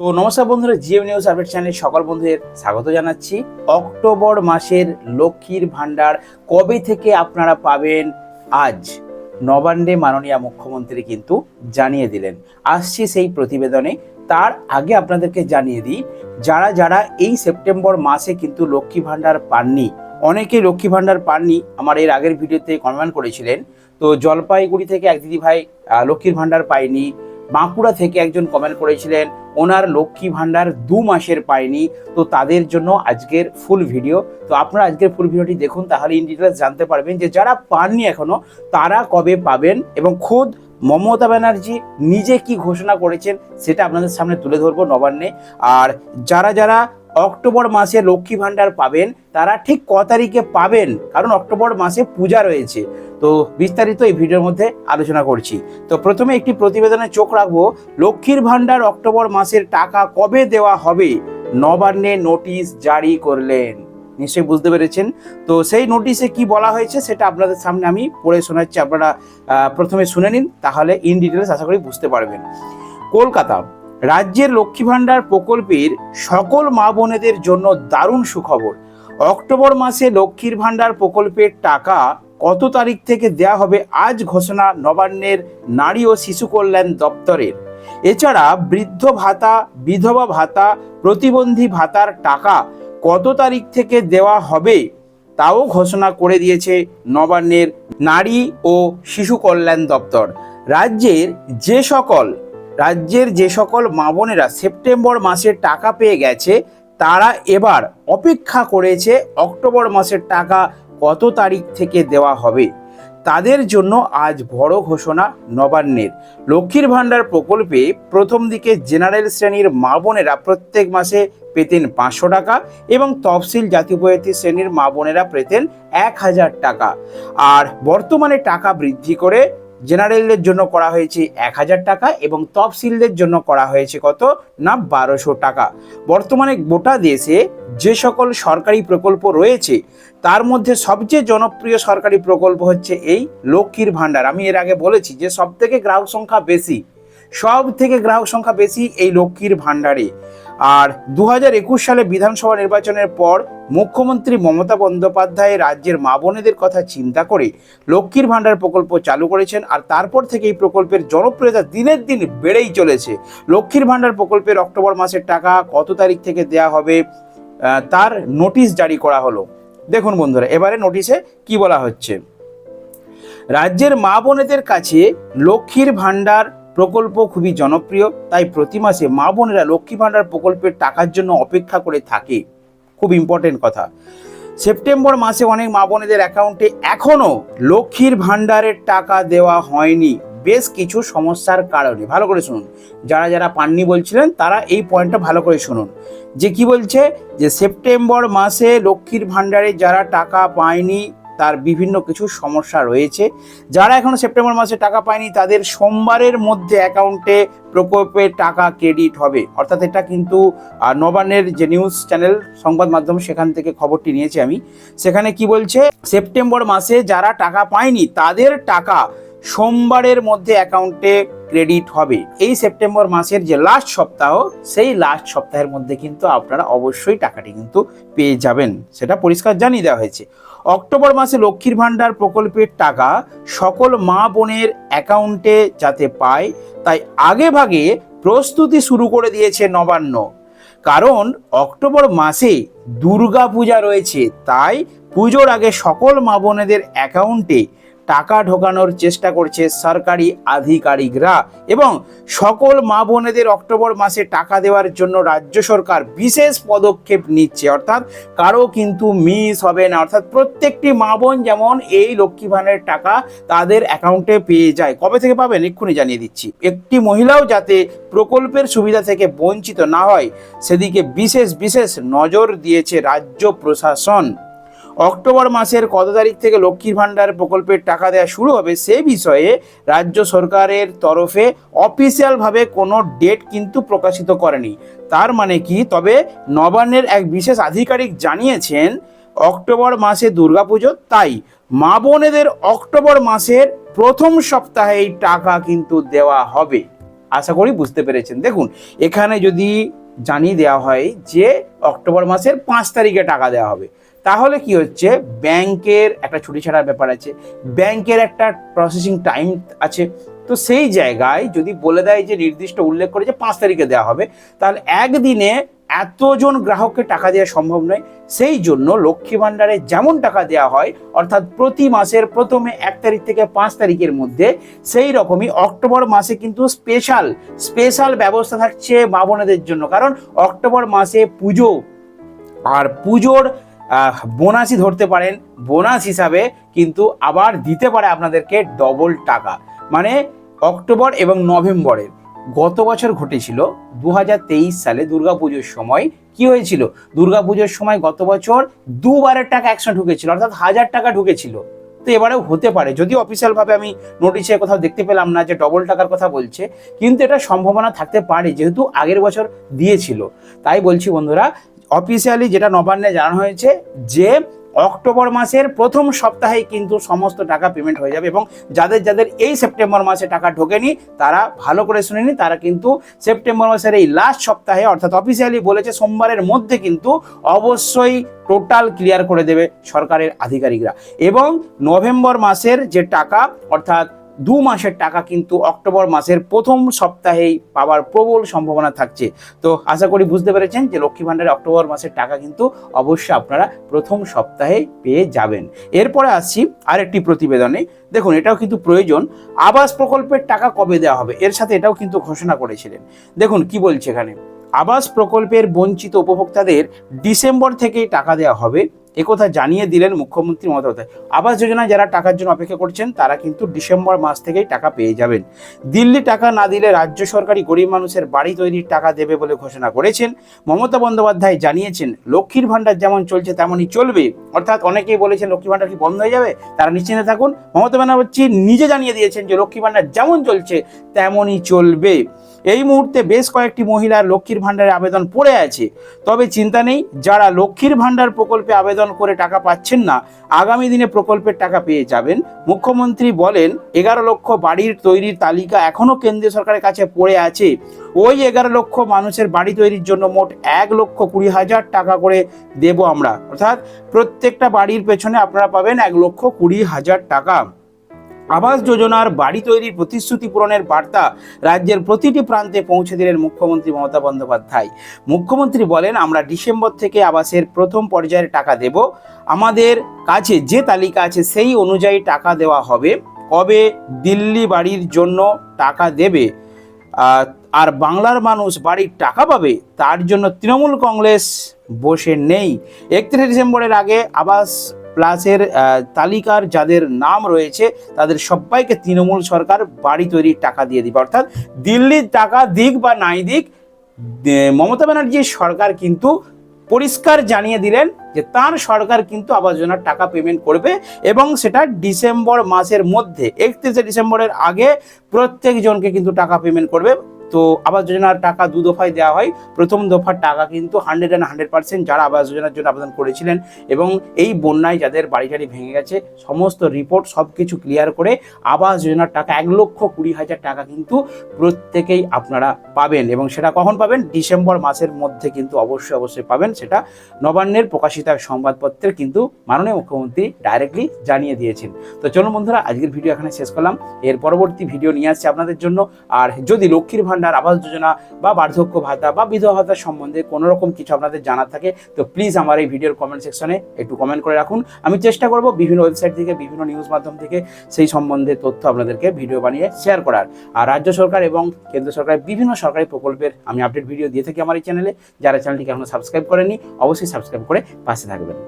তো নমস্কার বন্ধুরা, জিএম নিউজ আপডেট চ্যানেলে সকল বন্ধুদের স্বাগত জানাচ্ছি। অক্টোবর মাসের লক্ষ্মীর ভান্ডার কবে থেকে আপনারা পাবেন? আজ নবান্নে মাননীয় মুখ্যমন্ত্রী কিন্তু জানিয়ে দিলেন। আসছি সেই প্রতিবেদনে। তার আগে আপনাদেরকে জানিয়ে দিই, যারা যারা এই সেপ্টেম্বর মাসে কিন্তু লক্ষ্মী ভান্ডার পাননি, অনেকে লক্ষ্মী ভান্ডার পাননি, আমার এর আগের ভিডিওতে কমেন্ট করেছিলেন। তো জলপাইগুড়ি থেকে এক দিদি ভাই লক্ষ্মীর ভান্ডার পায়নি। বাঁকুড়া থেকে একজন কমেন্ট করেছিলেন, ওনার লক্ষ্মী ভান্ডার দু মাসের পায়নি, তো তাদের জন্য আজকের ফুল ভিডিও। তো আপনারা আজকের ফুল ভিডিওটি দেখুন, তাহলে ইন ডিটেলস জানতে পারবেন যে যারা পাননি এখনও তারা কবে পাবেন এবং খুদ মমতা ব্যানার্জি নিজে কি ঘোষণা করেছেন, সেটা আপনাদের সামনে তুলে ধরবো নবান্নে। আর যারা যারা অক্টোবর মাসে লক্ষ্মী ভান্ডার পাবেন, তারা ঠিক ক তারিখে পাবেন, কারণ অক্টোবর মাসে পূজা রয়েছে। তো বিস্তারিত এই ভিডিওর মধ্যে আলোচনা করছি। তো প্রথমে একটি প্রতিবেদনে চোখ রাখব, লক্ষ্মীর ভান্ডার অক্টোবর মাসের টাকা কবে দেওয়া হবে? নবান্নে নোটিশ জারি করলেন। নিশ্চয়ই বুঝতে পেরেছেন? তো সেই নোটিশে কি বলা হয়েছে সেটা আপনাদের সামনে আমি পড়ে শোনাচ্ছি, আপনারা প্রথমে শুনে নিন, তাহলে ইন ডিটেলস আশা করি বুঝতে পারবেন। কলকাতা রাজ্যের লক্ষ্মী ভাণ্ডার প্রকল্পের সকল মা বোনেদের জন্য দারুণ সুখবর। অক্টোবর মাসে লক্ষ্মীর ভান্ডার প্রকল্পের টাকা কত তারিখ থেকে দেয়া হবে আজ ঘোষণা নবান্নের নারী ও শিশু কল্যাণ দপ্তরের। এছাড়া বৃদ্ধ ভাতা, বিধবা ভাতা, প্রতিবন্ধী ভাতার টাকা কত তারিখ থেকে দেওয়া হবে তাও ঘোষণা করে দিয়েছে নবান্নের নারী ও শিশু কল্যাণ দপ্তর। রাজ্যের যে সকল রাজ্যের যে সকল মা বোনেরা সেপ্টেম্বর মাসে টাকা পেয়ে গেছে, তারা এবার অপেক্ষা করেছে অক্টোবর মাসের টাকা কত তারিখ থেকে দেওয়া হবে। তাদের জন্য আজ বড় ঘোষণা নবান্নের। লক্ষ্মীর ভাণ্ডার প্রকল্পে প্রথম দিকে জেনারেল শ্রেণির মা বোনেরা প্রত্যেক মাসে পেতেন পাঁচশো টাকা এবং তফসিল জাতি উপজাতি শ্রেণির মা বোনেরা পেতেন এক হাজার টাকা। আর বর্তমানে টাকা বৃদ্ধি করে জেনারেলদের জন্য করা হয়েছে এক হাজার টাকা এবং তফসিলদের জন্য করা হয়েছে কত? না, বারোশো টাকা। বর্তমানে গোটা দেশে যে সকল সরকারি প্রকল্প রয়েছে, তার মধ্যে সবচেয়ে জনপ্রিয় সরকারি প্রকল্প হচ্ছে এই লক্ষ্মীর ভাণ্ডার। আমি এর আগে বলেছি যে সব থেকে গ্রাহক সংখ্যা বেশি। সব থেকে গ্রাহক সংখ্যা বেশি এই লক্ষ্মীর ভাণ্ডারে। আর দু হাজার একুশ সালে বিধানসভা নির্বাচনের পর মুখ্যমন্ত্রী মমতা বন্দ্যোপাধ্যায় রাজ্যের মা বোনেদের কথা চিন্তা করে লক্ষ্মীর ভাণ্ডার প্রকল্প চালু করেছেন আর তারপর থেকে এই প্রকল্পের জনপ্রিয়তা দিনের দিন বেড়েই চলেছে। লক্ষ্মীর ভাণ্ডার প্রকল্পের অক্টোবর মাসের টাকা কত তারিখ থেকে দেয়া হবে তার নোটিশ জারি করা হলো। দেখুন বন্ধুরা, এবারে নোটিশে কি বলা হচ্ছে? রাজ্যের মা বোনেদের কাছে লক্ষ্মীর ভাণ্ডার প্রকল্প খুবই জনপ্রিয়, তাই প্রতি মাসে মা বোনেরা লক্ষ্মী ভাণ্ডার প্রকল্পের টাকার জন্য অপেক্ষা করে থাকে। খুব ইম্পর্টেন্ট কথা। সেপ্টেম্বর মাসে অনেক মা বোনেদের অ্যাকাউন্টে এখনও লক্ষ্মীর ভাণ্ডারের টাকা দেওয়া হয়নি। বেশ কিছু সমস্যার কারণে। ভালো করে শুনুন। যারা যারা পাননি বলছিলেন, তারা এই পয়েন্টটা ভালো করে শুনুন। যে কি বলছে? যে সেপ্টেম্বর মাসে লক্ষ্মীর ভাণ্ডারে যারা টাকা পায়নি তার বিভিন্ন কিছু সমস্যা রয়েছে। যারা এখনও সেপ্টেম্বর মাসে টাকা পায়নি, তাদের সোমবারের মধ্যে অ্যাকাউন্টে প্রকল্পের টাকা ক্রেডিট হবে। অর্থাৎ এটা কিন্তু নবানের যে নিউজ চ্যানেল, সংবাদ মাধ্যম, সেখান থেকে খবরটি নিয়েছি আমি। সেখানে কি বলছে? সেপ্টেম্বর মাসে যারা টাকা পায়নি, তাদের টাকা সোমবারের মধ্যে অ্যাকাউন্টে ক্রেডিট হবে। এই সেপ্টেম্বর মাসের যে লাস্ট সপ্তাহ, সেই লাস্ট সপ্তাহের মধ্যে কিন্তু আপনারা অবশ্যই টাকাটি কিন্তু পেয়ে যাবেন। সেটা পরিষ্কার জানিয়ে দেওয়া হয়েছে। অক্টোবর মাসে লক্ষ্মীর ভাণ্ডার প্রকল্পের টাকা সকল মা বোনের অ্যাকাউন্টে যাতে পায়, তাই আগে ভাগে প্রস্তুতি শুরু করে দিয়েছে নবান্ন। কারণ অক্টোবর মাসে দুর্গা পূজা রয়েছে, তাই পুজোর আগে সকল মা বোনেদের অ্যাকাউন্টে টাকা ঢোকানোর চেষ্টা করছে সরকারি আধিকারিকরা এবং সকল মা বোনেদের অক্টোবর মাসে টাকা দেওয়ার জন্য রাজ্য সরকার বিশেষ পদক্ষেপ নিচ্ছে। অর্থাৎ কারও কিন্তু মিস হবে না। অর্থাৎ প্রত্যেকটি মা বোন যেমন এই লক্ষ্মী ভাণ্ডারের টাকা তাদের অ্যাকাউন্টে পেয়ে যায়। কবে থেকে পাবেন এক্ষুনি জানিয়ে দিচ্ছি। একটি মহিলাও যাতে প্রকল্পের সুবিধা থেকে বঞ্চিত না হয়, সেদিকে বিশেষ বিশেষ নজর দিয়েছে রাজ্য প্রশাসন। অক্টোবর মাসের কত তারিখ থেকে লক্ষ্মীর ভাণ্ডার প্রকল্পের টাকা দেওয়া শুরু হবে সে বিষয়ে রাজ্য সরকারের তরফে অফিসিয়ালভাবে কোনো ডেট কিন্তু প্রকাশিত করেনি। তার মানে কি? তবে নবান্নের এক বিশেষ আধিকারিক জানিয়েছেন, অক্টোবর মাসে দুর্গাপুজো, তাই মা বোনেদের অক্টোবর মাসের প্রথম সপ্তাহে এই টাকা কিন্তু দেওয়া হবে। আশা করি বুঝতে পেরেছেন। দেখুন, এখানে যদি জানিয়ে দেওয়া হয় যে অক্টোবর মাসের পাঁচ তারিখে টাকা দেওয়া হবে। তাহলে কি হচ্ছে? ব্যাংকের একটা ছুটি ছাড়ার ব্যাপার আছে। ব্যাংকের একটা প্রসেসিং টাইম আছে। তো সেই জায়গায় যদি বলে দেয় যে নির্দিষ্ট উল্লেখ করে যে পাঁচ তারিখে দেওয়া হবে, তাহলে একদিনে এতজন গ্রাহককে টাকা দেওয়া সম্ভব নয়। সেই জন্য লক্ষ্মী ভাণ্ডারে যেমন টাকা দেওয়া হয়, অর্থাৎ প্রতি মাসের প্রথমে এক তারিখ থেকে পাঁচ তারিখের মধ্যে, সেই রকমই অক্টোবর মাসে কিন্তু স্পেশাল স্পেশাল ব্যবস্থা থাকছে মা বোনেদের জন্য। কারণ অক্টোবর মাসে পুজো, আর পুজোর বোনাসই ধরতে পারেন, বোনাস হিসাবে কিন্তু আবার দিতে পারে আপনাদেরকে ডবল টাকা। মানে অক্টোবর এবং নভেম্বরের গত বছর ঘটেছিল দু হাজার তেইশ সালে দুর্গাপুজোর সময় কি হয়েছিল? দুর্গাপুজোর সময় গত বছর দুবারের টাকা একসঙ্গে ঢুকেছিল, অর্থাৎ হাজার টাকা ঢুকেছিল। তো এবারেও হতে পারে যদি অফিসিয়ালভাবে আমি নোটিশে কোথাও দেখতে পেলাম না যে ডবল টাকার কথা বলছে, কিন্তু এটা সম্ভাবনা থাকতে পারে, যেহেতু আগের বছর দিয়েছিল। তাই বলছি বন্ধুরা অফিসিয়ালি যেটা নবান্নে জানানো হয়েছে যে অক্টোবর মাসের প্রথম সপ্তাহে কিন্তু সমস্ত টাকা পেমেন্ট হয়ে যাবে এবং যাদের যাদের এই সেপ্টেম্বর মাসে টাকা ঢোকেনি, তারা ভালো করে শুনে নি তারা কিন্তু সেপ্টেম্বর মাসের এই লাস্ট সপ্তাহে অর্থাৎ অফিসিয়ালি বলেছে সোমবারের মধ্যে কিন্তু অবশ্যই টোটাল ক্লিয়ার করে দেবে সরকারের আধিকারিকরা। এবং নভেম্বর মাসের যে টাকা, অর্থাৎ দু মাসের টাকা কিন্তু অক্টোবর মাসের প্রথম সপ্তাহেই পাওয়ার প্রবল সম্ভাবনা থাকছে। তো আশা করি বুঝতে পেরেছেন যে লক্ষ্মী ভাণ্ডারে অক্টোবর মাসের টাকা কিন্তু অবশ্যই আপনারা প্রথম সপ্তাহে পেয়ে যাবেন। এরপরে আসছি আরেকটি প্রতিবেদনে। দেখুন, এটাও কিন্তু প্রয়োজন। আবাস প্রকল্পের টাকা কবে দেওয়া হবে? এর সাথে এটাও কিন্তু ঘোষণা করেছিলেন। দেখুন, কি বলছে এখানে? আবাস প্রকল্পের বঞ্চিত উপভোক্তাদের ডিসেম্বর থেকেই টাকা দেওয়া হবে। একথা জানিয়ে দিলেন মুখ্যমন্ত্রী মমতা আবাস যোজনায় যারা টাকার জন্য অপেক্ষা করছেন, তারা কিন্তু ডিসেম্বর মাস থেকেই টাকা পেয়ে যাবেন। দিল্লি টাকা না দিলে রাজ্য সরকারই গরিব মানুষের বাড়ি তৈরির টাকা দেবে বলে ঘোষণা করেছেন। মমতা বন্দ্যোপাধ্যায় জানিয়েছেন, লক্ষ্মীর ভাণ্ডার যেমন চলছে তেমনই চলবে। অর্থাৎ অনেকেই বলেছেন লক্ষ্মী ভাণ্ডার কি বন্ধ হয়ে যাবে? তারা নিশ্চিন্তে থাকুন। মমতা ব্যানার্জি নিজে জানিয়ে দিয়েছেন যে লক্ষ্মী ভাণ্ডার যেমন চলছে, তেমনই চলবে। এই মুহূর্তে বেশ কয়েকটি মহিলার লক্ষ্মীর ভাণ্ডারে আবেদন পড়ে আছে। তবে চিন্তা নেই, যারা লক্ষ্মীর ভাণ্ডার প্রকল্পে আবেদন করে টাকা পাচ্ছেন না, আগামী দিনে প্রকল্পের টাকা পেয়ে যাবেন। মুখ্যমন্ত্রী বলেন, এগারো লক্ষ বাড়ির তৈরির তালিকা এখনও কেন্দ্রীয় সরকারের কাছে পড়ে আছে। ওই এগারো লক্ষ মানুষের বাড়ি তৈরির জন্য মোট এক লক্ষ কুড়ি হাজার টাকা করে দেব আমরা। অর্থাৎ প্রত্যেকটা বাড়ির পেছনে আপনারা পাবেন এক লক্ষ কুড়ি হাজার টাকা। আবাস যোজনার বাড়ি তৈরির প্রতিশ্রুতি পূরণের বার্তা রাজ্যের প্রতিটি প্রান্তে পৌঁছে দিলেন মুখ্যমন্ত্রী মমতা বন্দ্যোপাধ্যায়। মুখ্যমন্ত্রী বলেন, আমরা ডিসেম্বর থেকে আবাসের প্রথম পর্যায়ের টাকা দেব। আমাদের কাছে যে তালিকা আছে সেই অনুযায়ী টাকা দেওয়া হবে। কবে? দিল্লি বাড়ির জন্য টাকা দেবে। আর বাংলার মানুষ বাড়ির টাকা পাবে, তার জন্য তৃণমূল কংগ্রেস বসে নেই। একত্রিশে ডিসেম্বরের আগে আবাস প্লাসের তালিকার যাদের নাম রয়েছে, তাদের সবাইকে তৃণমূল সরকার বাড়ি তৈরির টাকা দিয়ে দিবে। অর্থাৎ দিল্লির টাকা দিক বা নাই দিক মমতা ব্যানার্জির সরকার কিন্তু পরিষ্কার জানিয়ে দিলেন যে তার সরকার কিন্তু আবাস যোজনার টাকা পেমেন্ট করবে এবং সেটা ডিসেম্বর মাসের মধ্যে, একত্রিশে ডিসেম্বরের আগে প্রত্যেকজনকে কিন্তু টাকা পেমেন্ট করবে। তো আবাস যোজনার টাকা দু দফায় দেওয়া হয়। প্রথম দফার টাকা কিন্তু হান্ড্রেড অ্যান্ড হান্ড্রেড পার্সেন্ট যারা আবাস যোজনার জন্য আবেদন করেছিলেন এবং এই বন্যায় যাদের বাড়ি টাড়ি ভেঙে গেছে, সমস্ত রিপোর্ট সব কিছু ক্লিয়ার করে আবাস যোজনার টাকা এক লক্ষ কুড়ি হাজার টাকা কিন্তু প্রত্যেকেই আপনারা পাবেন এবং সেটা কখন পাবেন? ডিসেম্বর মাসের মধ্যে কিন্তু অবশ্যই অবশ্যই পাবেন। সেটা নবান্নের প্রকাশিত এক সংবাদপত্রে কিন্তু মাননীয় মুখ্যমন্ত্রী ডাইরেক্টলি জানিয়ে দিয়েছেন। তো চলুন বন্ধুরা, আজকের ভিডিও এখানে শেষ করলাম। এর পরবর্তী ভিডিও নিয়ে আসছি আপনাদের জন্য। আর যদি লক্ষ্মীর ভাণ্ডার আবাস যোজনা বা বার্ধক্য ভাতা বা বিধবা ভাতা সম্বন্ধে কোনো রকম কিছু আপনাদের জানার থাকে, তো প্লিজ আমার এই ভিডিওর কমেন্ট সেকশনে একটু কমেন্ট করে রাখুন। আমি চেষ্টা করব বিভিন্ন ওয়েবসাইট থেকে, বিভিন্ন নিউজ মাধ্যম থেকে সেই সম্বন্ধে তথ্য আপনাদেরকে ভিডিও বানিয়ে শেয়ার করার। আর রাজ্য সরকার এবং কেন্দ্র সরকারের বিভিন্ন সরকারি প্রকল্পের আমি আপডেট ভিডিও দিয়ে থাকি আমার এই চ্যানেলে যারা চ্যানেলটিকে এখনও সাবস্ক্রাইব করেনি অবশ্যই সাবস্ক্রাইব করে পাশে থাকবেন।